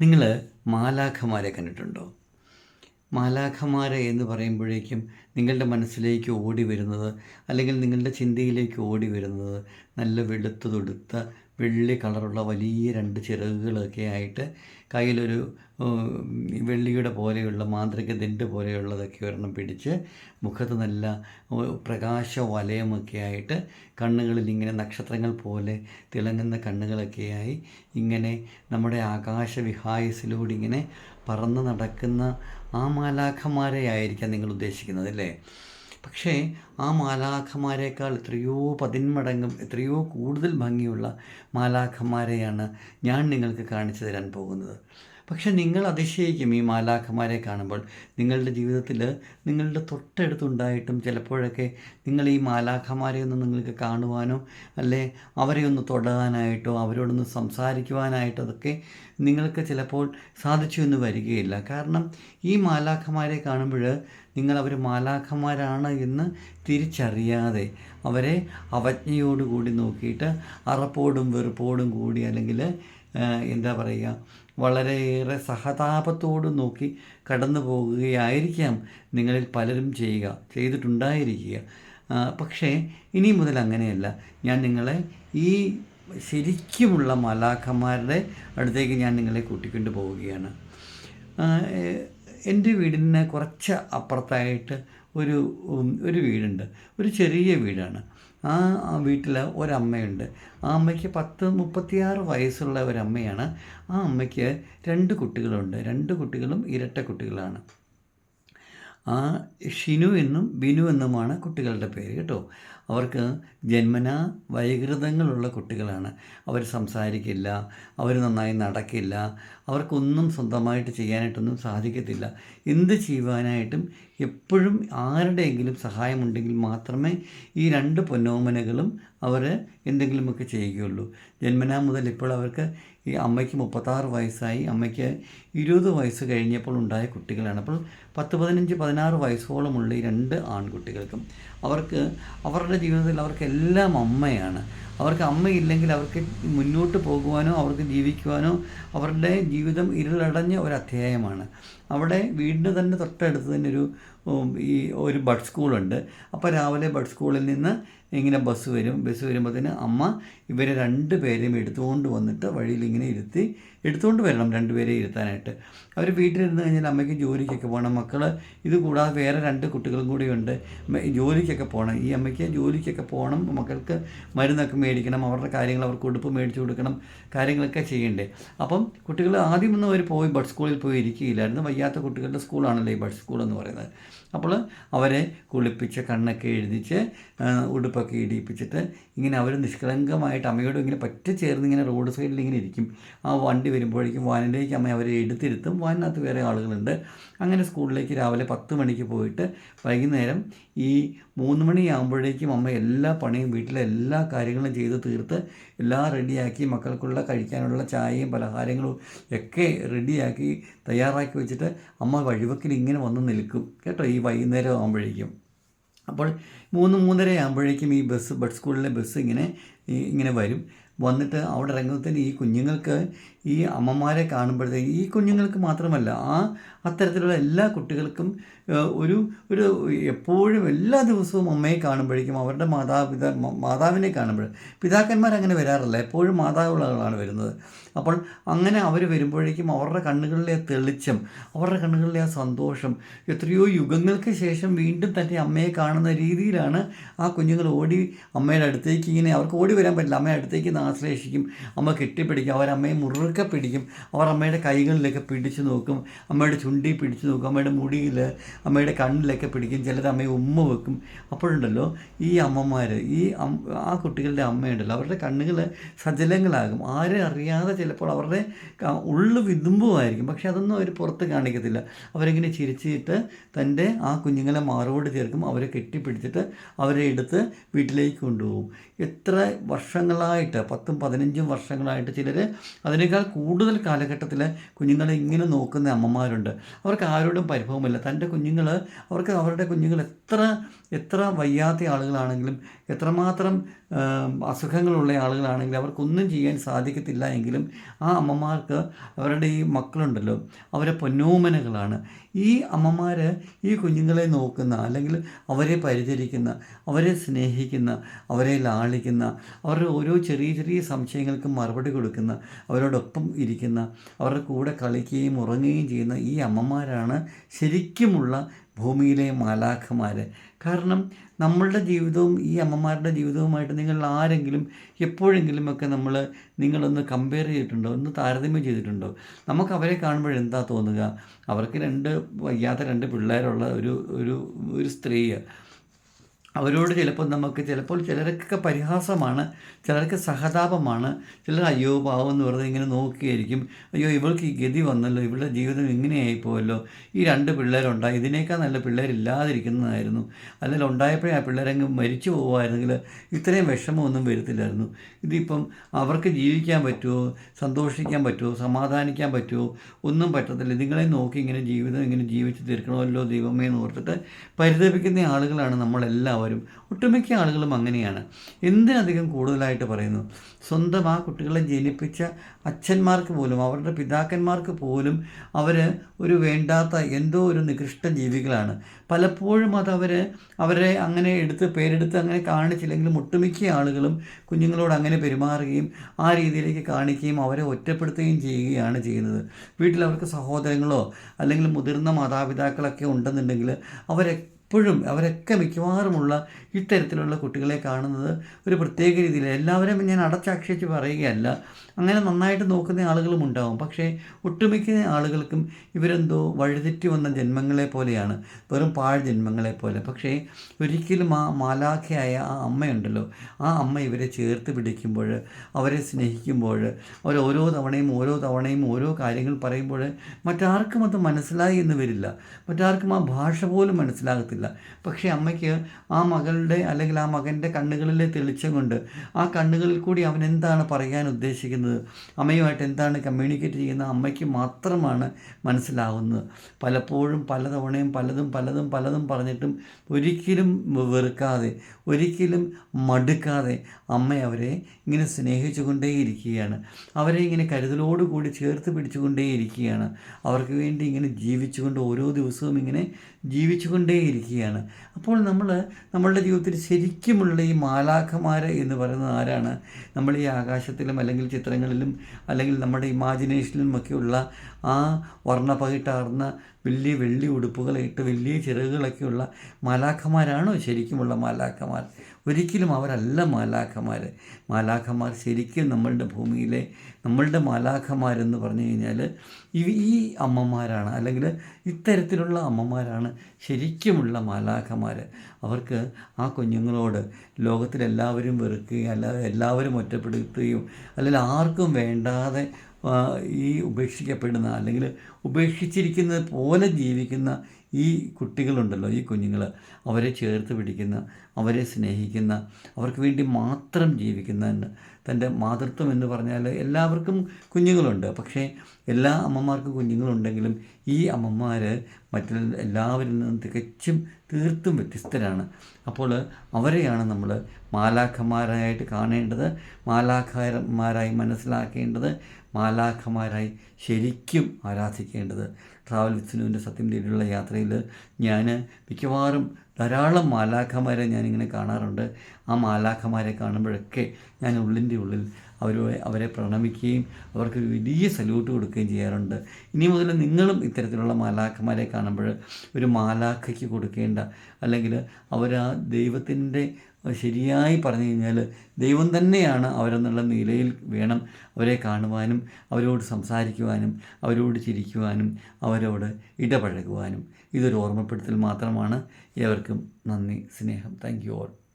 നിങ്ങൾ മാലാഖമാരെ കണ്ടിട്ടുണ്ടോ? മാലാഖമാരെ എന്ന് പറയുമ്പോഴേക്കും നിങ്ങളുടെ മനസ്സിലേക്ക് ഓടി വരുന്നത് അല്ലെങ്കിൽ നിങ്ങളുടെ ചിന്തയിലേക്ക് ഓടി വരുന്നത് നല്ല വെളുത്ത് തൊടുത്ത വെള്ളി കളറുള്ള വലിയ രണ്ട് ചിറകുകളൊക്കെ ആയിട്ട് കയ്യിലൊരു വെള്ളിയുടെ പോലെയുള്ള മാന്ത്രിക ദണ്ട് പോലെയുള്ളതൊക്കെ ഒരെണ്ണം പിടിച്ച് മുഖത്ത് നല്ല പ്രകാശ വലയമൊക്കെ ആയിട്ട് കണ്ണുകളിൽ ഇങ്ങനെ നക്ഷത്രങ്ങൾ പോലെ തിളങ്ങുന്ന കണ്ണുകളൊക്കെയായി ഇങ്ങനെ നമ്മുടെ ആകാശവിഹായസിലൂടെ ഇങ്ങനെ പറന്ന് നടക്കുന്ന ആ മാലാഖമാരെയായിരിക്കാം നിങ്ങൾ ഉദ്ദേശിക്കുന്നത് അല്ലേ? പക്ഷേ ആ മാലാഖമാരേക്കാൾ എത്രയോ പതിന്മടങ്ങും എത്രയോ കൂടുതൽ ഭംഗിയുള്ള മാലാഖമാരെയാണ് ഞാൻ നിങ്ങൾക്ക് കാണിച്ചു തരാൻ പോകുന്നത്. പക്ഷെ നിങ്ങൾ അതിശയിക്കും ഈ മാലാഖമാരെ കാണുമ്പോൾ. നിങ്ങളുടെ ജീവിതത്തിൽ നിങ്ങളുടെ തൊട്ടടുത്തുണ്ടായിട്ടും ചിലപ്പോഴൊക്കെ നിങ്ങൾ ഈ മാലാഖമാരെ ഒന്ന് നിങ്ങൾക്ക് കാണുവാനോ അല്ലെ അവരെ ഒന്ന് തൊടാനായിട്ടോ അവരോടൊന്ന് സംസാരിക്കുവാനായിട്ടോ അതൊക്കെ നിങ്ങൾക്ക് ചിലപ്പോൾ സാധിച്ചു എന്ന് വരികയില്ല. കാരണം ഈ മാലാഖമാരെ കാണുമ്പോൾ നിങ്ങൾ അവർ മാലാഖമാരാണ് എന്ന് തിരിച്ചറിയാതെ അവരെ അവജ്ഞയോടുകൂടി നോക്കിയിട്ട് അറപ്പോടും വെറുപ്പോടും കൂടി അല്ലെങ്കിൽ എന്താ പറയുക വളരെയേറെ സഹതാപത്തോട് നോക്കി കടന്നു പോകുകയായിരിക്കാം നിങ്ങളിൽ പലരും ചെയ്യുക ചെയ്തിട്ടുണ്ടായിരിക്കുക. പക്ഷേ ഇനി മുതൽ അങ്ങനെയല്ല. ഞാൻ നിങ്ങളെ ഈ ശരിക്കുമുള്ള മലാഖന്മാരുടെ അടുത്തേക്ക് ഞാൻ നിങ്ങളെ കൂട്ടിക്കൊണ്ടു പോവുകയാണ്. എന്റെ വീടിന് കുറച്ച് അപ്പുറത്തായിട്ട് ഒരു ഒരു വീടുണ്ട്. ഒരു ചെറിയ വീടാണ്. ആ വീട്ടിൽ ഒരമ്മയുണ്ട്. ആ അമ്മയ്ക്ക് പത്ത് മുപ്പത്തിയാറ് വയസ്സുള്ള ഒരമ്മയാണ്. ആ അമ്മയ്ക്ക് രണ്ട് കുട്ടികളുണ്ട്. രണ്ട് കുട്ടികളും ഇരട്ട കുട്ടികളാണ്. ആ ഷിനു എന്നും ബിനു എന്നുമാണ് കുട്ടികളുടെ പേര് കേട്ടോ. അവർക്ക് ജന്മനാ വൈകൃതങ്ങളുള്ള കുട്ടികളാണ്. അവർ സംസാരിക്കില്ല അവർ നന്നായി നടക്കില്ല അവർക്കൊന്നും സ്വന്തമായിട്ട് ചെയ്യാനായിട്ടൊന്നും സാധിക്കത്തില്ല. എന്ത് ചെയ്യുവാനായിട്ടും എപ്പോഴും ആരുടെയെങ്കിലും സഹായമുണ്ടെങ്കിൽ മാത്രമേ ഈ രണ്ട് പൊന്നോമനകളും അവർ എന്തെങ്കിലുമൊക്കെ ചെയ്യുകയുള്ളൂ. ജന്മനാ മുതൽ ഇപ്പോൾ അവർക്ക് ഈ അമ്മയ്ക്ക് മുപ്പത്താറ് വയസ്സായി അമ്മയ്ക്ക് ഇരുപത് വയസ്സ് കഴിഞ്ഞപ്പോൾ ഉണ്ടായ കുട്ടികളാണ്. അപ്പോൾ പത്ത് പതിനഞ്ച് പതിനാറ് വയസ്സോളമുള്ള ഈ രണ്ട് ആൺകുട്ടികൾക്കും അവർക്ക് അവരുടെ ജീവിതത്തിൽ അവർക്ക് എല്ലാം അമ്മയാണ്. അവർക്ക് അമ്മയില്ലെങ്കിൽ അവർക്ക് മുന്നോട്ട് പോകുവാനോ അവർക്ക് ജീവിക്കുവാനോ അവരുടെ ജീവിതം ഇരുളടഞ്ഞ ഒരു അധ്യായമാണ് അവിടെ വീടിന് തന്നെ തൊട്ടടുത്ത് തന്നെ ഒരു ഈ ഒരു ബഡ് സ്കൂളുണ്ട്. അപ്പോൾ രാവിലെ ബഡ് സ്കൂളിൽ നിന്ന് ഇങ്ങനെ ബസ് വരും. ബസ് വരുമ്പോഴത്തേന് അമ്മ ഇവരെ രണ്ട് പേരെയും എടുത്തുകൊണ്ട് വന്നിട്ട് വഴിയിൽ ഇങ്ങനെ ഇരുത്തി എടുത്തുകൊണ്ട് വരണം രണ്ട് രണ്ടുപേരെ ഇരുത്താനായിട്ട്. അവർ വീട്ടിലിരുന്ന് കഴിഞ്ഞാൽ അമ്മയ്ക്ക് ജോലിക്കൊക്കെ പോകണം. മക്കൾ ഇത് കൂടാതെ വേറെ രണ്ട് കുട്ടികളും കൂടിയുണ്ട് ജോലിക്കൊക്കെ പോകണം. ഈ അമ്മയ്ക്ക് ജോലിക്കൊക്കെ പോകണം. മക്കൾക്ക് മരുന്നൊക്കെ മേടിക്കണം. അവരുടെ കാര്യങ്ങൾ അവർക്ക് ഉടുപ്പ് മേടിച്ചു കൊടുക്കണം. കാര്യങ്ങളൊക്കെ ചെയ്യണ്ടേ. അപ്പം കുട്ടികൾ ആദ്യമൊന്നും അവർ പോയി ബഡ് സ്കൂളിൽ പോയി ഇരിക്കുകയില്ലായിരുന്നു. വയ്യാത്ത കുട്ടികളുടെ സ്കൂളാണല്ലോ ഈ ബഡ് സ്കൂൾ എന്ന് പറയുന്നത്. അപ്പോൾ അവരെ കുളിപ്പിച്ച് കണ്ണൊക്കെ എഴുതിച്ച് ഉടുപ്പൊക്കെ ഇടിയിപ്പിച്ചിട്ട് ഇങ്ങനെ അവർ നിഷ്കളങ്കമായിട്ട് അമ്മയോട് ഇങ്ങനെ പറ്റി ചേർന്ന് ഇങ്ങനെ റോഡ് സൈഡിൽ ഇങ്ങനെ ഇരിക്കും. ആ വണ്ടി വരുമ്പോഴേക്കും വാനിലേക്ക് അമ്മ അവരെ എടുത്തിരുത്തും. വാനിനകത്ത് വേറെ ആളുകളുണ്ട്. അങ്ങനെ സ്കൂളിലേക്ക് രാവിലെ പത്ത് മണിക്ക് പോയിട്ട് വൈകുന്നേരം ഈ മൂന്ന് മണിയാകുമ്പോഴേക്കും അമ്മ എല്ലാ പണിയും വീട്ടിലെ എല്ലാ കാര്യങ്ങളും ചെയ്ത് തീർത്ത് എല്ലാം റെഡിയാക്കി മക്കൾക്കുള്ള കഴിക്കാനുള്ള ചായയും പലഹാരങ്ങളും ഒക്കെ റെഡിയാക്കി തയ്യാറാക്കി വെച്ചിട്ട് അമ്മ വഴിവക്കിൽ ഇങ്ങനെ വന്ന് നിൽക്കും. കേട്ടോ ഈ വൈകുന്നേരം ആകുമ്പോഴേക്കും അപ്പോൾ മൂന്ന് മൂന്നര ആകുമ്പോഴേക്കും ഈ ബസ് ബഡ് സ്കൂളിലെ ബസ് ഇങ്ങനെ ഇങ്ങനെ വരും. വന്നിട്ട് അവിടെ ഇറങ്ങുന്നതിന് ഈ കുഞ്ഞുങ്ങൾക്ക് ഈ അമ്മമാരെ കാണുമ്പോഴത്തേക്ക് ഈ കുഞ്ഞുങ്ങൾക്ക് മാത്രമല്ല ആ അത്തരത്തിലുള്ള എല്ലാ കുട്ടികൾക്കും ഒരു ഒരു എപ്പോഴും എല്ലാ ദിവസവും അമ്മയെ കാണുമ്പോഴേക്കും അവരുടെ മാതാപിതാ മാതാവിനെ കാണുമ്പോൾ പിതാക്കന്മാർ അങ്ങനെ വരാറില്ല. എപ്പോഴും മാതാവുകളാണ് വരുന്നത്. അപ്പോൾ അങ്ങനെ അവർ വരുമ്പോഴേക്കും അവരുടെ കണ്ണുകളിലെ തെളിച്ചം അവരുടെ കണ്ണുകളിലെ ആ സന്തോഷം എത്രയോ യുഗങ്ങൾക്ക് ശേഷം വീണ്ടും തന്റെ അമ്മയെ കാണുന്ന രീതിയിലാണ് ആ കുഞ്ഞുങ്ങൾ ഓടി അമ്മയുടെ അടുത്തേക്ക് ഇങ്ങനെ അവർക്ക് ഓടി വരാൻ പറ്റില്ല. അമ്മയുടെ അടുത്തേക്ക് ആശ്ലേഷിക്കും അമ്മ കെട്ടിപ്പിടിക്കും. അവരമ്മയെ മുറുക്കെ പിടിക്കും. അവർ അമ്മയുടെ കൈകളിലൊക്കെ പിടിച്ചു നോക്കും. അമ്മയുടെ ചുണ്ടി പിടിച്ചു നോക്കും. അമ്മയുടെ മുടിയിൽ അമ്മയുടെ കണ്ണിലൊക്കെ പിടിക്കും. ചിലത് അമ്മയെ ഉമ്മ വെക്കും. അപ്പോഴുണ്ടല്ലോ ഈ അമ്മമാർ ഈ ആ കുട്ടികളുടെ അമ്മയുണ്ടല്ലോ അവരുടെ കണ്ണുകൾ സജലങ്ങളാകും. ആരും അറിയാതെ ചിലപ്പോൾ അവരുടെ ഉള്ളു വിതുമ്പുമായിരിക്കും. പക്ഷെ അതൊന്നും അവർ പുറത്ത് കാണിക്കത്തില്ല. അവരിങ്ങനെ ചിരിച്ചിട്ട് തന്റെ ആ കുഞ്ഞുങ്ങളെ മാറോട് ചേർക്കും. അവരെ കെട്ടിപ്പിടിച്ചിട്ട് അവരെ എടുത്ത് വീട്ടിലേക്ക് കൊണ്ടുപോകും. എത്ര വർഷങ്ങളായിട്ട് പത്തും പതിനഞ്ചും വർഷങ്ങളായിട്ട് ചിലർ അതിനേക്കാൾ കൂടുതൽ കാലഘട്ടത്തിൽ കുഞ്ഞുങ്ങളെ ഇങ്ങനെ നോക്കുന്ന അമ്മമാരുണ്ട്. അവർക്ക് ആരോടും പരിഭവമില്ല. തന്റെ കുഞ്ഞുങ്ങൾ അവർക്ക് അവരുടെ കുഞ്ഞുങ്ങൾ എത്ര എത്ര വയ്യാത്ത ആളുകളാണെങ്കിലും എത്രമാത്രം അസുഖങ്ങളുള്ള ആളുകളാണെങ്കിൽ അവർക്കൊന്നും ചെയ്യാൻ സാധിക്കത്തില്ല എങ്കിലും ആ അമ്മമാർക്ക് അവരുടെ ഈ മക്കളുണ്ടല്ലോ അവരെ പൊന്നോമനകളാണ്. ഈ അമ്മമാർ ഈ കുഞ്ഞുങ്ങളെ നോക്കുന്ന അല്ലെങ്കിൽ അവരെ പരിചരിക്കുന്ന അവരെ സ്നേഹിക്കുന്ന അവരെ ലാളിക്കുന്ന അവരുടെ ഓരോ ചെറിയ ചെറിയ സംശയങ്ങൾക്ക് മറുപടി കൊടുക്കുന്ന അവരോടൊപ്പം ഇരിക്കുന്ന അവരുടെ കൂടെ കളിക്കുകയും ഉറങ്ങുകയും ചെയ്യുന്ന ഈ അമ്മമാരാണ് ശരിക്കുമുള്ള ഭൂമിയിലെ മാലാഖമാർ കാരണം നമ്മളുടെ ജീവിതവും ഈ അമ്മമാരുടെ ജീവിതവുമായിട്ട് നിങ്ങൾ ആരെങ്കിലും എപ്പോഴെങ്കിലുമൊക്കെ നമ്മൾ നിങ്ങളൊന്ന് കമ്പയർ ചെയ്തിട്ടുണ്ടോ? ഒന്ന് താരതമ്യം ചെയ്തിട്ടുണ്ടോ? നമുക്ക് അവരെ കാണുമ്പോൾ എന്താ തോന്നുക? അവർക്ക് രണ്ട് വയ്യാത്ത രണ്ട് പിള്ളേരുള്ള ഒരു ഒരു ഒരു സ്ത്രീ അവരോട് ചിലപ്പോൾ നമുക്ക് ചിലപ്പോൾ ചിലർക്കൊക്കെ പരിഹാസമാണ് ചിലർക്ക് സഹതാപമാണ്. ചിലർ അയ്യോ പാവം എന്ന് പറഞ്ഞ് ഇങ്ങനെ നോക്കിയായിരിക്കും അയ്യോ ഇവൾക്ക് ഈ ഗതി വന്നല്ലോ ഇവളുടെ ജീവിതം ഇങ്ങനെയായി പോയല്ലോ ഈ രണ്ട് പിള്ളേരുണ്ടായി ഇതിനേക്കാൾ നല്ല പിള്ളേരില്ലാതിരിക്കുന്നതായിരുന്നു അല്ലെങ്കിൽ ഉണ്ടായപ്പോഴേ ആ പിള്ളേരങ്ങ് മരിച്ചു പോകുമായിരുന്നെങ്കിൽ ഇത്രയും വിഷമമൊന്നും വരത്തില്ലായിരുന്നു. ഇതിപ്പം അവർക്ക് ജീവിക്കാൻ പറ്റുമോ സന്തോഷിക്കാൻ പറ്റുമോ സമാധാനിക്കാൻ പറ്റുമോ? ഒന്നും പറ്റത്തില്ല. നിങ്ങളെ നോക്കി ഇങ്ങനെ ജീവിതം ഇങ്ങനെ ജീവിച്ച് തീർക്കണമല്ലോ ദൈവമേ എന്ന് ഓർത്തിട്ട് പരിതപിക്കുന്ന ആളുകളാണ് നമ്മളെല്ലാവരും. ഒട്ടുമിക്ക ആളുകളും അങ്ങനെയാണ്. എന്തിനധികം കൂടുതലായിട്ട് പറയുന്നു? സ്വന്തം ആ കുട്ടികളെ ജനിപ്പിച്ച അച്ഛന്മാർക്ക് പോലും അവരുടെ പിതാക്കന്മാർക്ക് പോലും അവർ ഒരു വേണ്ടാത്ത എന്തോ ഒരു നികൃഷ്ട ജീവികളാണ്. പലപ്പോഴും അത് അവർ അവരെ അങ്ങനെ എടുത്ത് പേരെടുത്ത് അങ്ങനെ കാണിച്ചില്ലെങ്കിലും ഒട്ടുമിക്ക ആളുകളും കുഞ്ഞുങ്ങളോട് അങ്ങനെ പെരുമാറുകയും ആ രീതിയിലേക്ക് കാണിക്കുകയും അവരെ ഒറ്റപ്പെടുത്തുകയും ചെയ്യുകയാണ് ചെയ്യുന്നത്. വീട്ടിൽ അവർക്ക് സഹോദരങ്ങളോ അല്ലെങ്കിൽ മുതിർന്ന മാതാപിതാക്കളൊക്കെ ഉണ്ടെന്നുണ്ടെങ്കിൽ അവരെ എപ്പോഴും അവരൊക്കെ മിക്കവാറുമുള്ള ഇത്തരത്തിലുള്ള കുട്ടികളെ കാണുന്നത് ഒരു പ്രത്യേക രീതിയിൽ എല്ലാവരും ഞാൻ അടച്ചാക്ഷേപിച്ച് പറയുകയല്ല. അങ്ങനെ നന്നായിട്ട് നോക്കുന്ന ആളുകളും ഉണ്ടാവും. പക്ഷേ ഒട്ടുമിക്ക ആളുകൾക്കും ഇവരെന്തോ വഴിതെറ്റി വന്ന ജന്മങ്ങളെ പോലെയാണ്. വെറും പാഴ് ജന്മങ്ങളെ പോലെ. പക്ഷേ ഒരിക്കലും ആ മാലാഖയായ ആ അമ്മയുണ്ടല്ലോ. ആ അമ്മ ഇവരെ ചേർത്ത് പിടിക്കുമ്പോൾ അവരെ സ്നേഹിക്കുമ്പോൾ അവർ ഓരോ തവണയും ഓരോ തവണയും ഓരോ കാര്യങ്ങൾ പറയുമ്പോൾ മറ്റാർക്കും അത് മനസ്സിലായി എന്ന് വരില്ല. മറ്റാർക്കും ആ ഭാഷ പോലും മനസ്സിലാകത്തില്ല. പക്ഷേ അമ്മയ്ക്ക് ആ മകളുടെ അല്ലെങ്കിൽ ആ മകന്റെ കണ്ണുകളിലെ തെളിച്ചം കൊണ്ട് ആ കണ്ണുകളിൽ കൂടി അവൻ എന്താണ് പറയാൻ ഉദ്ദേശിക്കുന്നത്? അമ്മയുമായിട്ട് എന്താണ് കമ്മ്യൂണിക്കേറ്റ് ചെയ്യുന്നത്? അമ്മയ്ക്ക് മാത്രമാണ് മനസ്സിലാവുന്നത്. പലപ്പോഴും പലതവണയും പലതും പലതും പലതും പറഞ്ഞിട്ടും ഒരിക്കലും വെറുക്കാതെ ഒരിക്കലും മടുക്കാതെ അമ്മ അവരെ ഇങ്ങനെ സ്നേഹിച്ചു കൊണ്ടേയിരിക്കുകയാണ് അവരെ ഇങ്ങനെ കരുതലോടുകൂടി ചേർത്ത് പിടിച്ചുകൊണ്ടേയിരിക്കുകയാണ്. അവർക്ക് വേണ്ടി ഇങ്ങനെ ജീവിച്ചുകൊണ്ട് ഓരോ ദിവസവും ഇങ്ങനെ ജീവിച്ചുകൊണ്ടേയിരിക്കുകയാണ്. അപ്പോൾ നമ്മൾ നമ്മളുടെ ജീവിതത്തിൽ ശരിക്കുമുള്ള ഈ മാലാഖമാർ എന്ന് പറയുന്നത് ആരാണ്? നമ്മൾ ഈ ആകാശത്തിലും അല്ലെങ്കിൽ ചിത്രങ്ങളിലും അല്ലെങ്കിൽ നമ്മുടെ ഇമാജിനേഷനിലും ഒക്കെയുള്ള ആ വർണപകിട്ടാർന്ന വലിയ വെള്ളി ഉടുപ്പുകളായിട്ട് വലിയ ചിറകുകളൊക്കെയുള്ള മാലാഖമാരാണോ ശരിക്കുമുള്ള മാലാഖമാർ? ഒരിക്കലും അവരല്ല മാലാഖമാർ. മാലാഖമാർ ശരിക്കും നമ്മളുടെ ഭൂമിയിലെ നമ്മളുടെ മാലാഖമാരെന്ന് പറഞ്ഞു കഴിഞ്ഞാൽ ഈ ഈ അമ്മമാരാണ്. അല്ലെങ്കിൽ ഇത്തരത്തിലുള്ള അമ്മമാരാണ് ശരിക്കുമുള്ള മാലാഖമാർ അവർക്ക് ആ കുഞ്ഞുങ്ങളോട് ലോകത്തിലെല്ലാവരും വെറുക്കുകയും അല്ലാതെ എല്ലാവരും ഒറ്റപ്പെടുത്തുകയും അല്ലെങ്കിൽ ആർക്കും വേണ്ടാതെ ഈ ഉപേക്ഷിക്കപ്പെടുന്ന അല്ലെങ്കിൽ ഉപേക്ഷിച്ചിരിക്കുന്നത് പോലെ ജീവിക്കുന്ന ഈ കുട്ടികളുണ്ടല്ലോ ഈ കുഞ്ഞുങ്ങൾ അവരെ ചേർത്ത് പിടിക്കുന്ന അവരെ സ്നേഹിക്കുന്ന അവർക്ക് വേണ്ടി മാത്രം ജീവിക്കുന്ന തന്റെ മാതൃത്വം എന്ന് പറഞ്ഞാൽ എല്ലാവർക്കും കുഞ്ഞുങ്ങളുണ്ട്. പക്ഷേ എല്ലാ അമ്മമാർക്കും കുഞ്ഞുങ്ങളുണ്ടെങ്കിലും ഈ അമ്മമാർ മറ്റുള്ള എല്ലാവരിൽ നിന്നും തികച്ചും തീർത്തും വ്യത്യസ്തരാണ്. അപ്പോൾ അവരെയാണ് നമ്മൾ മാലാഖമാരായിട്ട് കാണേണ്ടത് മാലാഖമാരായി മനസ്സിലാക്കേണ്ടത് മാലാഖമാരായി ശരിക്കും ആരാധിക്കേണ്ടത്. ട്രാവൽ വിത്സിനുവിന്റെ സത്യം തേടിയുള്ള യാത്രയിൽ ഞാൻ മിക്കവാറും ധാരാളം മാലാഖമാരെ ഞാനിങ്ങനെ കാണാറുണ്ട്. ആ മാലാഖമാരെ കാണുമ്പോഴൊക്കെ ഞാൻ ഉള്ളിന്റെ ഉള്ളിൽ അവരെ അവരെ പ്രണമിക്കുകയും അവർക്ക് വലിയ സല്യൂട്ട് കൊടുക്കുകയും ചെയ്യാറുണ്ട്. ഇനി മുതൽ നിങ്ങളും ഇത്തരത്തിലുള്ള മാലാഖമാരെ കാണുമ്പോൾ ഒരു മാലാഖയ്ക്ക് കൊടുക്കേണ്ട. അല്ലെങ്കിൽ അവർ ആ ദൈവത്തിന്റെ ശരിയായി പറഞ്ഞു കഴിഞ്ഞാൽ ദൈവം തന്നെയാണ് അവരെന്നുള്ള നിലയിൽ വേണം അവരെ കാണുവാനും അവരോട് സംസാരിക്കുവാനും അവരോട് ചിരിക്കുവാനും അവരോട് ഇടപഴകുവാനും. ഇതൊരു ഓർമ്മപ്പെടുത്തൽ മാത്രമാണ്. ഏവർക്കും നന്ദി സ്നേഹം. Thank you all.